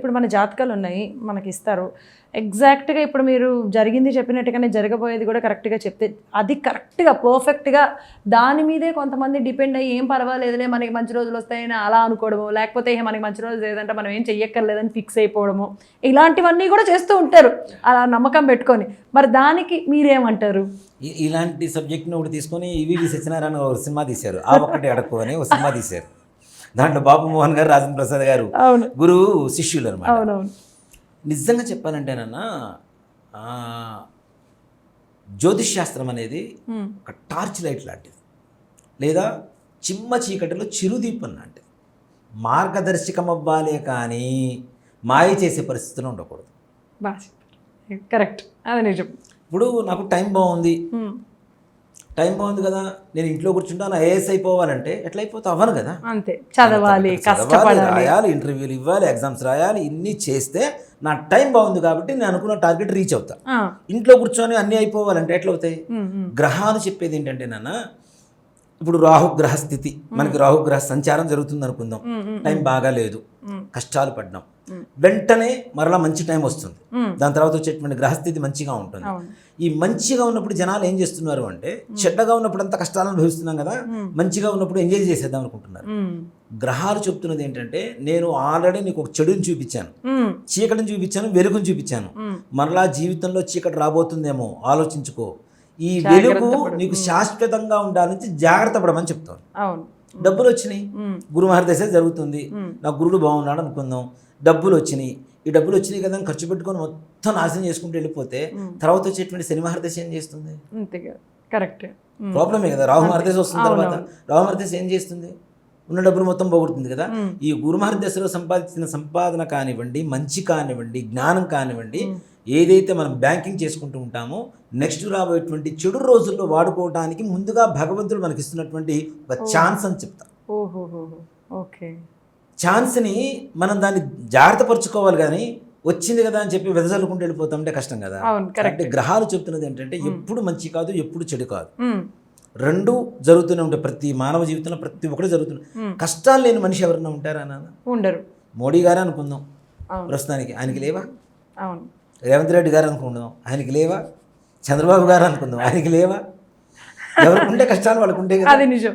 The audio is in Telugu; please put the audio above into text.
ఇప్పుడు మన జాతకాలు ఉన్నాయి మనకి ఇస్తారు. ఎగ్జాక్ట్గా ఇప్పుడు మీరు జరిగింది చెప్పినట్టుగానే జరగబోయేది కూడా కరెక్ట్గా చెప్తే అది కరెక్ట్గా పర్ఫెక్ట్గా దాని మీదే కొంతమంది డిపెండ్ అయ్యి ఏం పర్వాలేదులే మనకి మంచి రోజులు వస్తాయని అలా అనుకోవడము లేకపోతే "ఏ, మనకి మంచి రోజులు లేదంటే మనం ఏం చెయ్యక్కర్లేదని ఫిక్స్ అయిపోవడము. ఇలాంటివన్నీ కూడా చేస్తూ ఉంటారు. అలా నమ్మకం పెట్టుకొని. మరి దానికి మీరేమంటారు? ఇలాంటి సబ్జెక్ట్ని ఒకటి తీసుకొని ఈవీవి సత్యనారాయణ సినిమా తీశారు. ఆ ఒక్కటి అడక్కు అని ఒక సినిమా తీశారు. దాంట్లో బాబు మోహన్ గారు రాజేంద్ర ప్రసాద్ గారు గురువు శిష్యులు అనమాట నిజంగా చెప్పాలంటేనన్నా జ్యోతిష్ శాస్త్రం అనేది ఒక టార్చ్ లైట్ లాంటిది. లేదా చిమ్మ చీకటిలో చిరుదీపం లాంటిది. మార్గదర్శకం అవ్వాలే కానీ మాయ చేసే పరిస్థితులు ఉండకూడదు. కరెక్ట్. అది నిజం. ఇప్పుడు నాకు టైం బాగుంది. టైం బాగుంది కదా నేను ఇంట్లో కూర్చుంటాను ఐఏఎస్ అయిపోవాలంటే ఎట్లా అయిపోతా? అవ్వను కదా. అంతే. చదవాలి చదవాలి, కష్టపడాలి. రాయాలి ఇంటర్వ్యూలు ఇవ్వాలి ఎగ్జామ్స్ రాయాలి ఇన్ని చేస్తే నా టైం బాగుంది కాబట్టి నేను అనుకున్న టార్గెట్ రీచ్ అవుతా. ఇంట్లో కూర్చొని అన్నీ అయిపోవాలంటే ఎట్లా అవుతాయి? గ్రహాలు చెప్పేది ఏంటంటే నాన్న ఇప్పుడు రాహుగ్రహ స్థితి. మనకి రాహుగ్రహ సంచారం జరుగుతుంది అనుకుందాం. టైం బాగా లేదు. కష్టాలు పడ్డాం. వెంటనే మరలా మంచి టైం వస్తుంది. దాని తర్వాత వచ్చేటువంటి గ్రహస్థితి మంచిగా ఉంటుంది. ఈ మంచిగా ఉన్నప్పుడు జనాలు ఏం చేస్తున్నారు అంటే చెడ్డగా ఉన్నప్పుడు అంతా కష్టాలను అనుభవిస్తున్నాం కదా. మంచిగా ఉన్నప్పుడు ఎంజాయ్ చేసేద్దాం అనుకుంటున్నారు. గ్రహాలు చెప్తున్నది ఏంటంటే నేను ఆల్రెడీ నీకు ఒక చెడుని చూపించాను. చీకటిని చూపించాను వెలుగుని చూపించాను. మరలా జీవితంలో చీకటి రాబోతుందేమో ఆలోచించుకో. ఈ వెలుగు. నీకు శాశ్వతంగా ఉండాలని జాగ్రత్త పడమని చెప్తాను అవును. డబ్బులు వచ్చినాయి. గురు మహర్దశ జరుగుతుంది. నా గురుడు బాగున్నాడు అనుకుందాం. డబ్బులు వచ్చినాయి. ఈ డబ్బులు వచ్చినాయి కదా ఖర్చు పెట్టుకొని మొత్తం నాశనం చేసుకుంటూ వెళ్ళిపోతే. తర్వాత వచ్చేటువంటి శని మహర్దశ ఏం చేస్తుంది? కరెక్ట్. ప్రాబ్లమే కదా. రాహు మహర్దశ వస్తుంది తర్వాత. రాహు మహర్దశ ఏం చేస్తుంది? ఉన్న డబ్బులు మొత్తం పోగొడుతుంది కదా. ఈ గురు మహర్దశలో సంపాదించిన సంపాదన కానివ్వండి మంచి కానివ్వండి జ్ఞానం కానివ్వండి. ఏదైతే మనం బ్యాంకింగ్ చేసుకుంటూ ఉంటామో నెక్స్ట్ రాబోయేటువంటి చెడు రోజుల్లో వాడుకోవడానికి ముందుగా భగవంతుడు మనకి ఇస్తున్నటువంటి ఒక ఛాన్స్ అని చెప్తా. ఓకే. ఛాన్స్ని మనం దాన్ని జాగ్రత్త పరుచుకోవాలి కానీ వచ్చింది కదా అని చెప్పి వెదజల్లుకుంటూ వెళ్ళిపోతామంటే కష్టం కదా. కరెక్ట్ అంటే గ్రహాలు చెప్తున్నది ఏంటంటే ఎప్పుడు మంచి కాదు ఎప్పుడు చెడు కాదు. రెండు జరుగుతూనే ఉంటాయి. ప్రతి మానవ జీవితంలో ప్రతి ఒక్కటి జరుగుతుంది. ఉమ్, కష్టాలు లేని మనిషి ఎవరన్నా ఉంటారా నాన్న? ఉండరు. మోడీ గారే అనుకుందాం ప్రస్తుతానికి. ఆయనకి లేవా? అవును. రేవంత్ రెడ్డి గారు అనుకుందాం. ఆయనకి లేవా? చంద్రబాబు గారు అనుకుందాం. ఆయనకి లేవా? ఎవరికి ఉంటే కష్టాలు వాళ్ళకు ఉంటే కదా. అది నిజం.